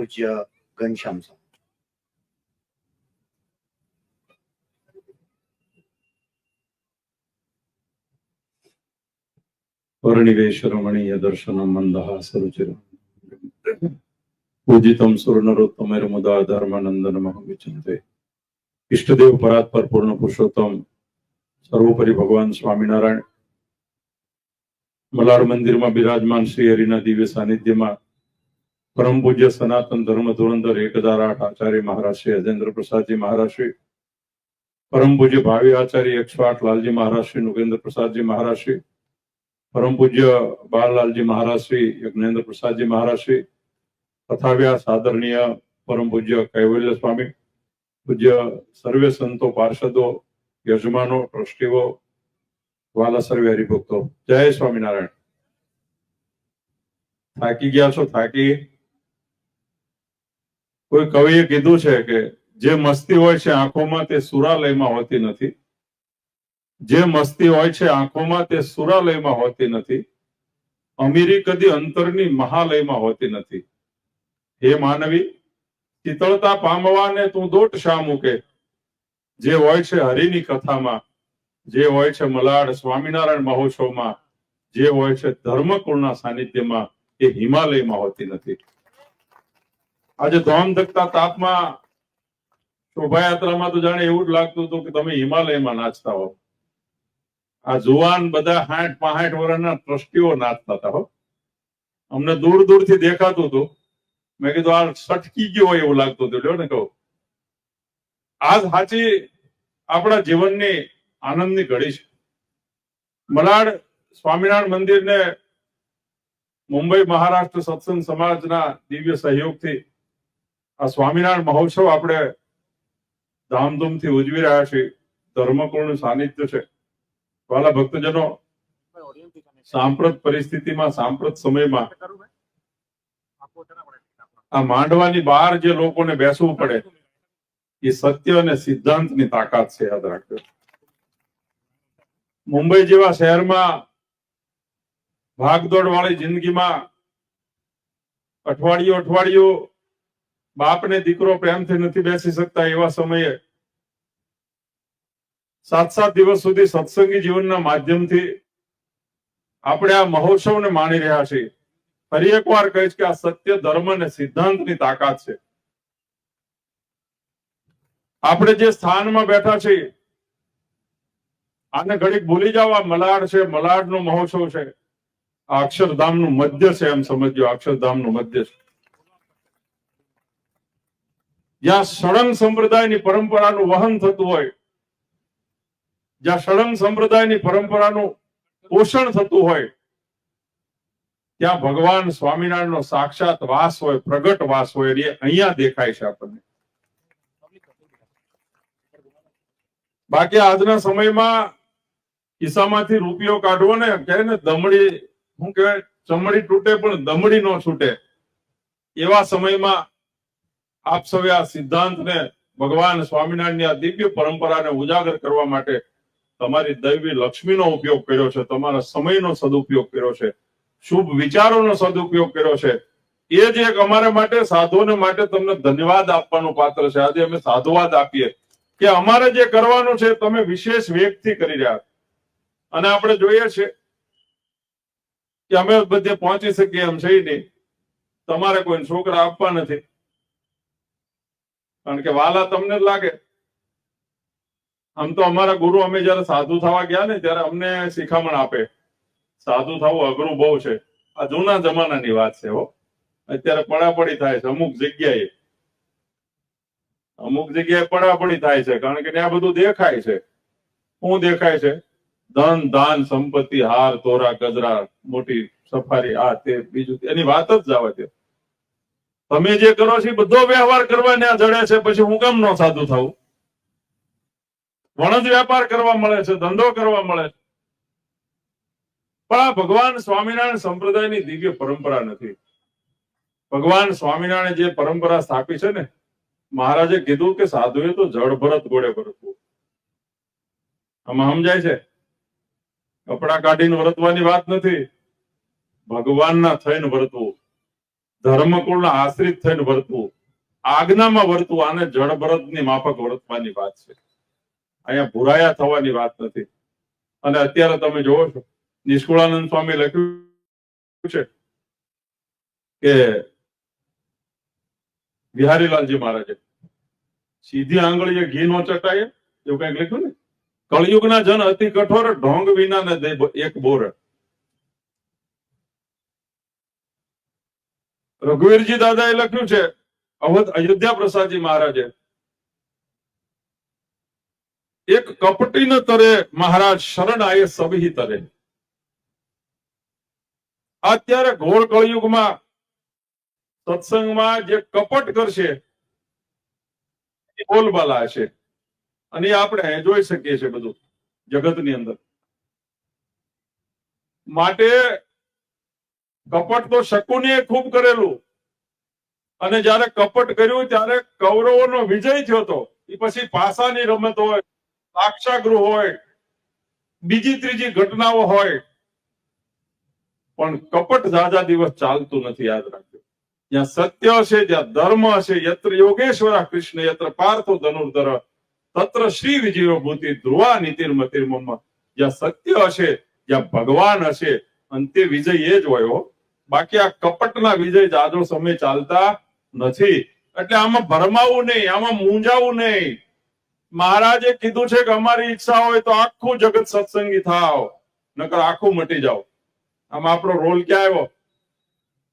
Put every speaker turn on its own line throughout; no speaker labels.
पूज्य घनश्याम साहब
वर्णिवेशरमणीय दर्शन मंदहासरुचिर पूजित सुरनरोत्तमैर्मुदा धर्मनंदन विचिन्ते इष्टदेव परात्पर पूर्ण पुरुषोत्तम सर्वोपरि भगवान स्वामीनारायण मलार मंदिर में बिराजमान श्री हरिना दिव्य सानिध्य में પરમ પૂજ્ય સનાતન ધર્મ ધુરંધર એક આચાર્ય મહારાજ શ્રી અજેન્દ્ર પ્રસાદજી મહારાજ શ્રી પરમ પૂજ્ય ભાવિ આચાર્ય એકસો આઠ લાલજી મહારાજ શ્રી નુગેન્દ્ર પ્રસાદજી મહારાજ શ્રી પરમ પૂજ્ય બાળલાલજી મહારાજ શ્રી યજ્ઞેન્દ્ર પ્રસાદજી મહારાજ શ્રી તથાવ્યાસ આદરણીય પરમ પૂજ્ય કૈવલ્ય સ્વામી, પૂજ્ય સર્વે સંતો પાર્ષદો, યજમાનો, ટ્રસ્ટીઓ, વાલા સર્વે હરિભક્તો. જય સ્વામિનારાયણ. થાકી ગયા છો? થાકી? કોઈ કવિએ કીધું છે કે જે મસ્તી હોય છે આંખોમાં તે સુરાલયમાં હોતી નથી. જે મસ્તી હોય છે આંખોમાં તે સુરાલયમાં હોતી નથી. અમીરી કદી અંતરની મહાલયમાં હોતી નથી. હે માનવી, શીતળતા પામવાને તું દોટ શા મૂકે? જે હોય છે હરિની કથામાં, જે હોય છે મલાડ સ્વામિનારાયણ મહોત્સવમાં, જે હોય છે ધર્મકુળના સાનિધ્યમાં એ હિમાલયમાં હોતી નથી. આજે ધોમ ધકતા તાપમાં શોભાયાત્રામાં તો જાણે એવું જ લાગતું હતું કે તમે હિમાલયમાં નાચતા હો. આ જુવાન બધા સાઠ પાસઠ વર્ષના ટ્રસ્ટીઓ નાચતા હતા હો. અમને દૂર દૂરથી દેખાતું હતું. મેં કીધું, આ સટકી ગયો હોય એવું લાગતું હતું. લ્યો ને કહું આ સાચી આપણા જીવનની આનંદની ઘડી છે. મલાડ સ્વામિનારાયણ મંદિરને મુંબઈ મહારાષ્ટ્ર સત્સંગ સમાજના દિવ્ય સહયોગથી આ સ્વામિનારાયણ મહોત્સવ આપણે ધામધૂમથી ઉજવી રહ્યા છીએ. ધર્મકુળનું સાનિધ્ય છે. વાલા ભક્તજનો, સાંપ્રત પરિસ્થિતિમાં, સાંપ્રત સમયમાં આ માંડવાની બહાર જે લોકોને બેસવું પડે, એ સત્ય અને સિદ્ધાંતની તાકાત છે, યાદ રાખજો. મુંબઈ જેવા શહેરમાં ભાગદોડ વાળી જિંદગીમાં અઠવાડિયું અઠવાડિયું બાપને દીકરો પ્રેમથી નથી બેસી શકતા એવા સમયે સાત સાત દિવસ સુધી સત્સંગી જીવનના માધ્યમથી આપણે આ મહોત્સવને માણી રહ્યા છીએ. ફરી એકવાર કહીશ કે આ સત્ય, ધર્મ અને સિદ્ધાંતની તાકાત છે. આપણે જે સ્થાનમાં બેઠા છીએ, આને ઘડીક ભૂલી જાવ આ મલાડ છે મલાડ નો મહોત્સવ છે. આ અક્ષરધામનું મધ્ય છે એમ સમજો અક્ષરધામનું મધ્ય છે. જ્યાં સળંગ સંપ્રદાયની પરંપરાનું વહન થતું હોય, જ્યાં સળંગ સંપ્રદાયની પરંપરાનું પોષણ થતું હોય, ત્યાં ભગવાન સ્વામિનારાયણ નો સાક્ષાત વાસ હોય, પ્રગટ વાસ હોય, એ અહીંયા દેખાય છે આપણને. બાકી આજના સમયમાં ખિસ્સામાંથી રૂપિયો કાઢવો ને કહે ને, દમડી, શું કહેવાય, ચમડી તૂટે પણ દમડી નો છૂટે. એવા સમયમાં આપ સૌએ આ સિદ્ધાંતને ભગવાન સ્વામિનારાયણની આ દિવ્ય પરંપરાને ઉજાગર કરવા માટે તમારી દૈવી લક્ષ્મીનો ઉપયોગ કર્યો છે, તમારા સમયનો સદુપયોગ કર્યો છે, શુભ વિચારોનો સદુપયોગ કર્યો છે. એ જ એક અમારા માટે, સાધુઓને માટે તમને ધન્યવાદ આપવાનું પાત્ર છે. આજે અમે સાધુવાદ આપીએ કે અમારે જે કરવાનું છે તમે વિશેષ વેગથી કરી રહ્યા અને આપણે જોઈએ છે કે અમે બધે પહોંચી શકીએ એમ છે નહીં. તમારે કોઈ છોકરા આપવા નથી. કારણ કે વાલા તમને જ લાગે. આમ તો અમારા ગુરુ અમે જયારે સાધુ થવા ગયા ને ત્યારે અમને શિખામણ આપે. સાધુ થવું અઘરું બહુ છે. આ જૂના જમાનાની વાત છે હો. અત્યારે પડાપડી થાય છે, અમુક જગ્યાએ. અમુક જગ્યાએ પડાપડી થાય છે, કારણ કે ત્યાં બધું દેખાય છે. શું દેખાય છે? ધન, દાન, સંપત્તિ, હાર તોરા ગજરા, મોટી સફારી, આ તે, બીજું એની વાત જ જવા દે તમે જે કરો છો બધો વ્યવહાર કરવા ત્યાં જડે છે, પછી હું કેમ નો સાધુ થવું વણજ વેપાર કરવા મળે છે, ધંધો કરવા મળે છે. પણ આ ભગવાન સ્વામિનારાયણ સંપ્રદાયની દિવ્ય પરંપરા નથી. ભગવાન સ્વામિનારાયણ જે પરંપરા સ્થાપી છે ને, મહારાજે કીધું કે સાધુએ તો જળ ભરત ગોળે ભરતવું આમાં સમજાય છે? કપડા કાઢીને વર્તવાની વાત નથી. ભગવાનના થઈને વર્તવું. ધર્મકુળના આશ્રિત થઈને વર્તવું, આજ્ઞામાં વર્તવું, આને જળભરતની માફક વર્તવાની વાત છે. અહીંયા ભુરાયા થવાની વાત નથી. અને અત્યારે તમે જોવો છો, નિષ્કુળાનંદ સ્વામી લખ્યું છે કે બિહારીલાલજી મહારાજે, સીધી આંગળીએ ઘી નો ચટાય, એવું કંઈક લખ્યું ને? કળિયુગના જન અતિ કઠોર ઢોંગ વિના ને એક બોર રઘુવીરજી દાદાએ લખ્યું છે, અવધ અયોધ્યા પ્રસાદજી મહારાજે. એક કપટી ન તરે મહારાજ શરણ આયે સભી તરે. અત્યારે ઘોર કળિયુગમાં સત્સંગમાં જે કપટ કરશે, એ બોલબાલા હશે. અને આપણે જોઈ શકીએ છીએ બધું, જગતની અંદર. માટે કપટ તો શકુનીએ ખૂબ કરેલું. અને જયારે કપટ કર્યું ત્યારે કૌરવોનો વિજય થયો હતો. એ પછી પાસાની રમત હોય સાક્ષાગૃહ હોય, બીજી ત્રીજી ઘટનાઓ હોય. પણ કપટ ઝાઝા દિવસ ચાલતું નથી યાદ રાખજો જ્યાં સત્ય હશે, જ્યાં ધર્મ હશે, યત્ર યોગેશ્વર કૃષ્ણ યત્ર પાર્થો ધનુર્ધર, તત્ર શ્રી વિજયો ભૂતિ ધ્રુવા નીતિર્મતિર્મમ જ્યાં સત્ય હશે, જ્યાં ભગવાન હશે, અંતે વિજય એ જ હોય બાકી આ કપટના વિજય જાજો સમય ચાલતા નથી. એટલે આમાં ભરમાવું નહીં, આમાં મૂંઝાવું નહીં. મહારાજે કીધું છે કે અમારી ઈચ્છા હોય તો આખું જગત સત્સંગી થાવ નકર આખું મટી જાવ આમાં આપણો રોલ ક્યાં આવ્યો?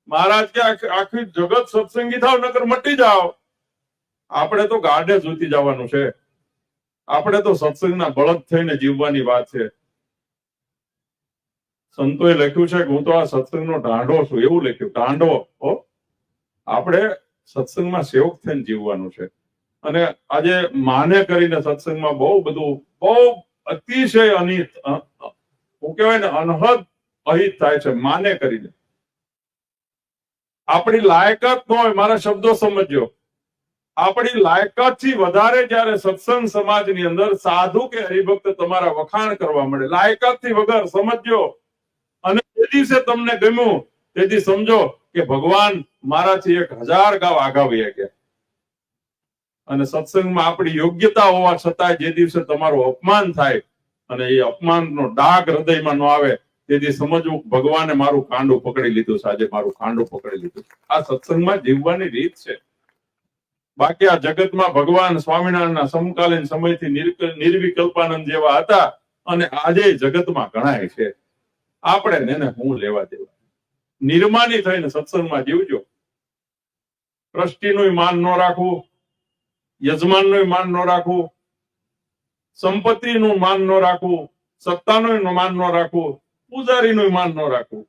મહારાજ કે આખ- જગત સત્સંગી થાવ નકર મટી જાવ આપણે તો ગાઢે જોતી જવાનું છે. આપણે તો સત્સંગના બળદ થઈને જીવવાની વાત છે. સંતોએ લખ્યું છે કે હું તો આ સત્સંગનો ઢાંઢો છું, એવું લખ્યું હો. આપણે સત્સંગમાં સેવક થઈને જીવવાનું છે. અને આજે માને કરીને સત્સંગમાં બહુ બધું, બહુ અતિશય અનિત હું કહેવાય ને અનહદ અહિત થાય છે, માને કરીને. આપણી લાયકાત ન હોય, મારા શબ્દો સમજો આપણી લાયકાતથી વધારે જયારે સત્સંગ સમાજની અંદર સાધુ કે હરિભક્ત તમારા વખાણ કરવા મળે લાયકાતથી વગર સમજો અને તે દિવસે તમને ગમ્યું તેથી સમજો કે ભગવાન મારાથી એક હજાર ગાવ આગા વયા ગયા. અને સત્સંગમાં આપણી યોગ્યતા હોવા છતાં જે દિવસે તમારું અપમાન થાય અને એ અપમાનનો ડાઘ હૃદયમાં ન આવે તેથી સમજવું ભગવાને મારું કાંડું પકડી લીધું છે. આજે મારું કાંડું પકડી લીધું આ સત્સંગમાં જીવવાની રીત છે. બાકી આ જગતમાં ભગવાન સ્વામિનારાયણના સમકાલીન સમયથી નિર્વિકલ્પાનંદ જેવા હતા અને આજે જગતમાં ઘણાય છે. આપણે એને હું લેવા દેવા. નિર્માની થઈને સત્સંગમાં જીવજો. ટ્રસ્ટીનું માન ન રાખવું યજમાનનું માન ન રાખવું, સંપત્તિનું માન ન રાખવું સત્તાનું માન ન રાખવું, પૂજારીનું માન ન રાખવું.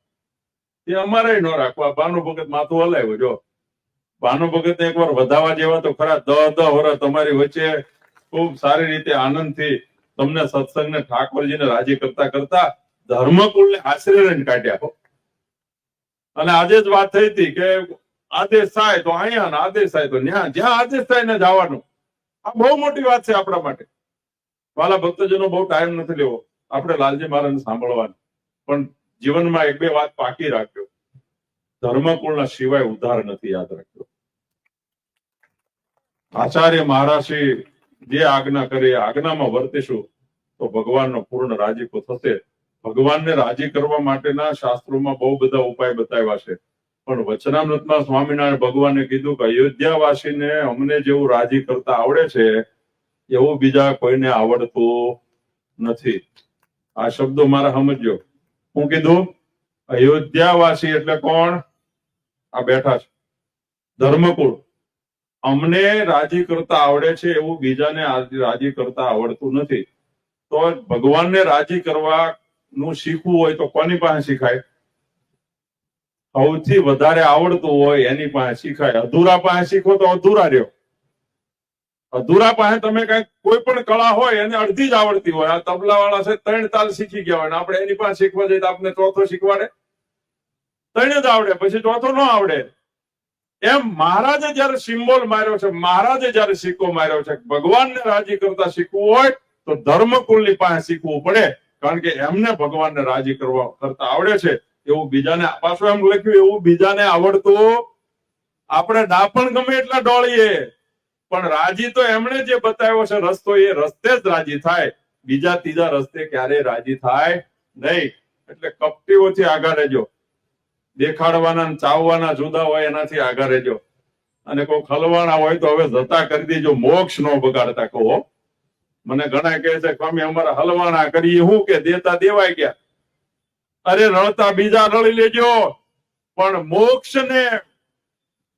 એ અમારે ન રાખવા. ભાનુ ભગત માથું હલાવ્યું, જો. ભાનુ ભગત એકવાર વધાવા જેવા તો ખરા દહ દહ વર્ષ તમારી વચ્ચે ખૂબ સારી રીતે આનંદથી તમને સત્સંગને ઠાકોરજીને રાજી કરતા કરતા ધર્મકુળને આશરે લઈને કાઢ્યા હો. અને આજે જ વાત થઈ હતી કે આદેશ થાય તો અહીંયા આદેશ થાય તો ન્યા. જ્યાં આદેશ થાય ને જવાનું. આ બહુ મોટી વાત છે આપણા માટે. વાલા ભક્તજનો બહુ ટાઈમ નથી લેવો. આપણે લાલજી મહારાજને સાંભળવાનું. પણ જીવનમાં એક બે વાત પાકી રાખજો. ધર્મકુળના સિવાય ઉદ્ધાર નથી યાદ રાખજો. આચાર્ય મહારાજે જે આજ્ઞા કરે, આજ્ઞામાં વર્તીશું, તો ભગવાનનો પૂર્ણ રાજીપો થશે. ભગવાનને રાજી કરવા માટેના શાસ્ત્રોમાં બહુ બધા ઉપાય બતાવ્યા છે. પણ વચનામૃતમાં સ્વામિનારાયણ ભગવાને કીધું કે અયોધ્યાવાસીને અમને જેવું રાજી કરતા આવડે છે, એવું બીજા કોઈને આવડતું નથી. આ શબ્દો મારા સમજો હું કીધું, અયોધ્યાવાસી એટલે કોણ? આ બેઠા છે. ધર્મકુળ. અમને રાજી કરતા આવડે છે એવું બીજાને રાજી કરતા આવડતું નથી. તો ભગવાનને રાજી કરવા નું શીખવું હોય તો કોની પાસે શીખાય? સૌથી વધારે આવડતું હોય એની પાસે શીખાય. અધૂરા પાસે શીખો તો અધૂરા રહ્યો. અધૂરા પાસે તમે કઈ કોઈ પણ કળા હોય એને અડધી જ આવડતી હોય. આ તબલા વાળા છે ત્રણ તાલ શીખી ગયા હોય આપણે એની પાસે શીખવા જઈએ તો આપણે ચોથો શીખવાડે? ત્રણ જ આવડે. પછી ચોથો ન આવડે. એમ મહારાજે જયારે સિમ્બોલ માર્યો છે, મહારાજે જયારે સિક્કો માર્યો છે, ભગવાનને રાજી કરતા શીખવું હોય તો ધર્મકુલની પાસે શીખવું પડે. કારણ કે એમને ભગવાનને રાજી કરવા કરતા આવડે છે, એવું બીજાને પાછું એમ લખ્યું, એવું બીજાને આવડતું આપણે ડાપણ ગમે એટલા ડોળીએ પણ રાજી તો એમણે જે બતાવ્યો છે, રસ્તો એ રસ્તે જ રાજી થાય. બીજા ત્રીજા રસ્તે ક્યારે રાજી થાય નહીં. એટલે કપટીઓથી આગળ રહેજો. દેખાડવાના ચાવવાના જુદા હોય એનાથી આગળ રહેજો. અને કોઈ ખલવાણા હોય તો હવે જતા કરી દેજો, મોક્ષ નો બગાડતા કહો. મને ઘણા કહે છે, સ્વામી, અમારા હલવાણા કરીએ હું કે દેતા દેવાય ગયા અરે રળતા બીજા રળી લેજો. પણ મોક્ષ ને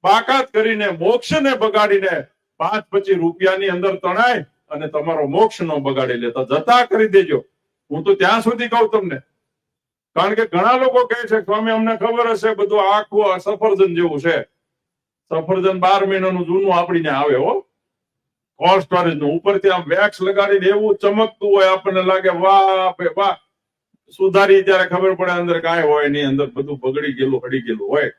બાકાત કરીને મોક્ષ ને બગાડીને પાંચ પચીસ રૂપિયાની અંદર તણાય અને તમારો મોક્ષ નો બગાડી લેતા જતા કરી દેજો. હું તો ત્યાં સુધી કહું તમને. કારણ કે ઘણા લોકો કહે છે, સ્વામી, અમને ખબર હશે બધું આખું સફરજન જેવું છે. સફરજન બાર મહિનાનું જૂનું આપડીને આવે હો. કોલ્ડ સ્ટોરેજનું. ઉપરથી આમ વેક્સ લગાડીને એવું ચમકતું હોય આપણને લાગે, વાહ વાહ. સુધારી ત્યારે ખબર પડે અંદર કાંઈ હોય નહીં, અંદર બધું બગડી ગયેલું હડી ગયેલું હોય.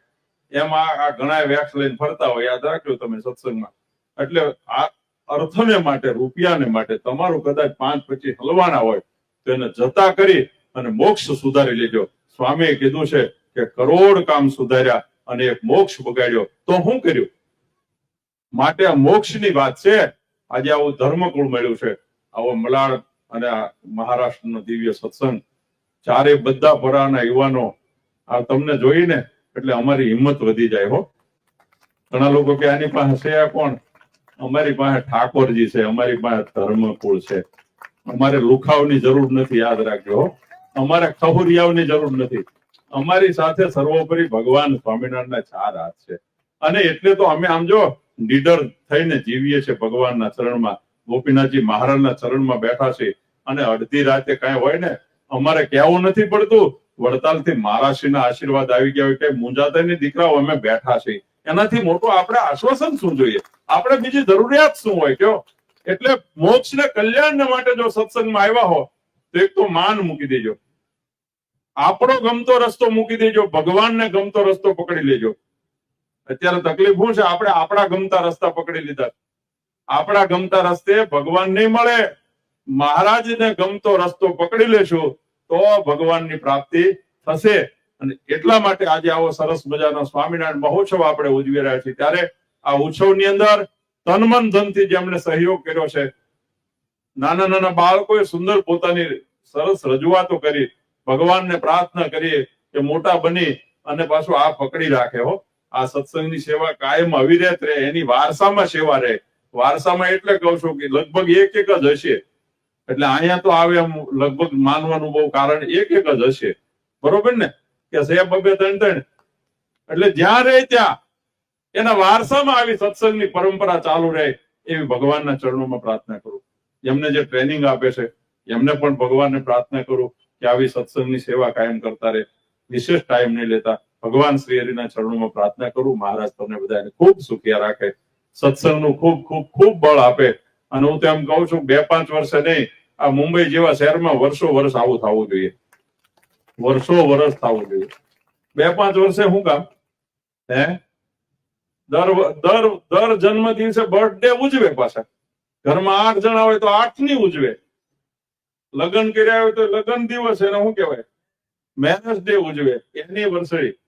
એમાં આ ઘણા વેક્સ લઈને ફરતા હોય. યાદ રાખજો તમે સત્સંગમાં. એટલે આ અર્થને માટે, રૂપિયાને માટે તમારું કદાચ પાંચ, પચીસ હલવાના હોય, તો એને જતા કરી અને મોક્ષ સુધારી લેજો. સ્વામીએ કીધું છે કે કરોડ કામ સુધાર્યા અને એક મોક્ષ બગાડ્યો. તો હું કર્યું? માટે આ મોક્ષની વાત છે. આજે આવું ધર્મકુળ મળ્યું છે. આવો મલાડ અને મહારાષ્ટ્રનો દિવ્ય સત્સંગ. ચારે બધા પરાના યુવાનો આ તમને જોઈને એટલે અમારી હિંમત વધી જાય હો. ઘણા લોકો કે આની પાસે છે કોણ? અમારી પાસે ઠાકોરજી છે, અમારી પાસે ધર્મકુળ છે. અમારે લુખાવની જરૂર નથી, યાદ રાખજો અમારે ખહુરિયાઓની જરૂર નથી. અમારી સાથે સર્વોપરી ભગવાન સ્વામિનારાયણના ચાર હાથ છે. અને એટલે તો અમે આમ જો નીડર થઈને જીવીએ છીએ ભગવાનના ચરણમાં. ગોપીનાથજી મહારાજના ચરણમાં બેઠા છે અને અડધી રાતે કાંઈ હોય ને, અમારે કહેવું નથી પડતું. વડતાલથી મહારાષ્ટ્રીના આશીર્વાદ આવી ગયા હોય કે મુંજાતાની દીકરાઓ અમે બેઠા છે એનાથી મોટું આપણે આશ્વાસન શું જોઈએ? આપણે બીજી જરૂરિયાત શું હોય? કયો? એટલે મોક્ષ ને કલ્યાણ માટે જો સત્સંગમાં આવ્યા હો, તો એક તો માન મૂકી દેજો. આપણો ગમતો રસ્તો મૂકી દેજો, ભગવાનને ગમતો રસ્તો પકડી લેજો. અત્યારે તકલીફ શું છે? આપણે આપણા ગમતા રસ્તા પકડી લીધા. આપણા ગમતા રસ્તે ભગવાન નહીં મળે. મહારાજને ગમતો રસ્તો પકડી લેશું તો ભગવાનની પ્રાપ્તિ થશે. અને એટલા માટે આજે આવો સરસ મજાનો સ્વામિનારાયણ મહોત્સવ આપણે ઉજવી રહ્યા છીએ. ત્યારે આ ઉત્સવની અંદર તન મન ધનથી જેમણે સહયોગ કર્યો છે, નાના નાના બાળકોએ સુંદર પોતાની સરસ રજૂઆતો કરી, ભગવાનને પ્રાર્થના કરીએ કે મોટા બની અને પાછું આ પકડી રાખે, હો. આ સત્સંગની સેવા કાયમ અવિરત રહે, એની વારસામાં સેવા રહે. વારસામાં એટલે કહું છું કે લગભગ એક એક જ હશે. એટલે અહીંયા તો આવે એમ લગભગ માનવાનું બહુ કારણ એક એક જ હશે. બરોબર ને? કે સાહેબ, બબે ત્રણ ત્રણ. એટલે જ્યાં રહે ત્યાં. એના વારસામાં આવી સત્સંગની પરંપરા ચાલુ રહે એવી ભગવાનના ચરણોમાં પ્રાર્થના કરું. એમને જે ટ્રેનિંગ આપે છે, એમને પણ ભગવાનને પ્રાર્થના કરું કે આવી સત્સંગની સેવા કાયમ કરતા રહે. વિશેષ ટાઈમ નહીં લેતા. ભગવાન શ્રી હરિના ચરણોમાં પ્રાર્થના કરું. મહારાજ તમને બધાને ખૂબ સુખિયા રાખે. સત્સંગનું ખૂબ ખૂબ ખૂબ બળ આપે. અને હું તો એમ કહું છું, બે પાંચ વર્ષે નહીં, આ મુંબઈ જેવા શહેરમાં વર્ષો વર્ષ આવું થવું જોઈએ. વર્ષો વર્ષ થવું જોઈએ. બે પાંચ વર્ષે શું કામ? હે? દર દર દર જન્મ દિવસે બર્થડે ઉજવે પાછા. ઘરમાં આઠ જણા હોય તો આઠની ઉજવે. લગ્ન કર્યા હોય તો લગ્ન દિવસ એને શું કહેવાય? મેરેજ ડે ઉજવે. એની હે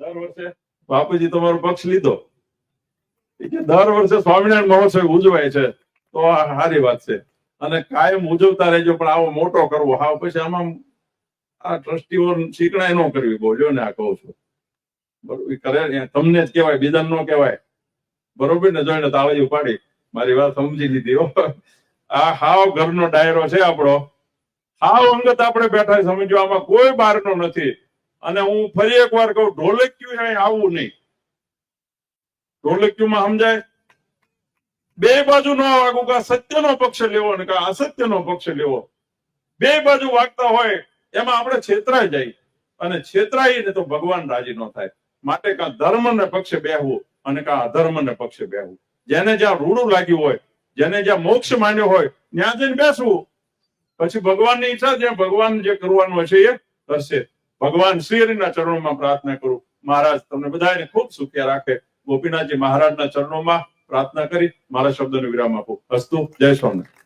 દર વર્ષે બાપુજી તમારો પક્ષ લીધો. દર વર્ષે સ્વામિનારાયણ મહોત્સવ ઉજવાય છે, તો આ સારી વાત છે. અને કાયમ ઉજવતા રહેજો, પણ આવો મોટો કરવો. હા, પછી આમાં આ ટ્રસ્ટીઓ શીખણાય ન કરવી બહુ ને આ કહું છું. બરોબર કરે તમને જ કહેવાય, બીજાને ન કહેવાય. બરોબર ને જોઈને તાળી ઉપાડી, મારી વાત સમજી લીધી, હો. આ હાવ ઘરનો ડાયરો છે આપણો. હાવ અંગત આપણે બેઠા સમજો, આમાં કોઈ બહારનો નથી. અને હું ફરી એક વાર કહું, ઢોલકિયું એ આવું નહીં. ઢોલકિયુંમાં સમજાય? બે બાજુ ન વાગવું કે સત્યનો પક્ષ લેવો ને કે અસત્યનો પક્ષ લેવો. બે બાજુ વાગતા હોય, એમાં આપણે છેતરાઈ જાય. અને છેતરાઈ ને તો ભગવાન રાજી ન થાય. માટે કા ધર્મ ને પક્ષે બેહવું અને કા અધર્મ ને પક્ષે બેહવું. જેને જ્યાં રૂડું લાગ્યું હોય, જેને જ્યાં મોક્ષ માંડ્યો હોય, ત્યાં જઈને બેસવું. પછી ભગવાનની ઈચ્છા જ્યાં ભગવાન જે કરવાનું હશે એ કરશે. ભગવાન શ્રી હરિના ચરણોમાં પ્રાર્થના કરું. મહારાજ, તમને બધાને ખૂબ સુખ્યા રાખે. ગોપીનાથજી મહારાજના ચરણોમાં પ્રાર્થના કરી, મારા શબ્દનો વિરામ આપો. અસ્તુ, જય સ્વામી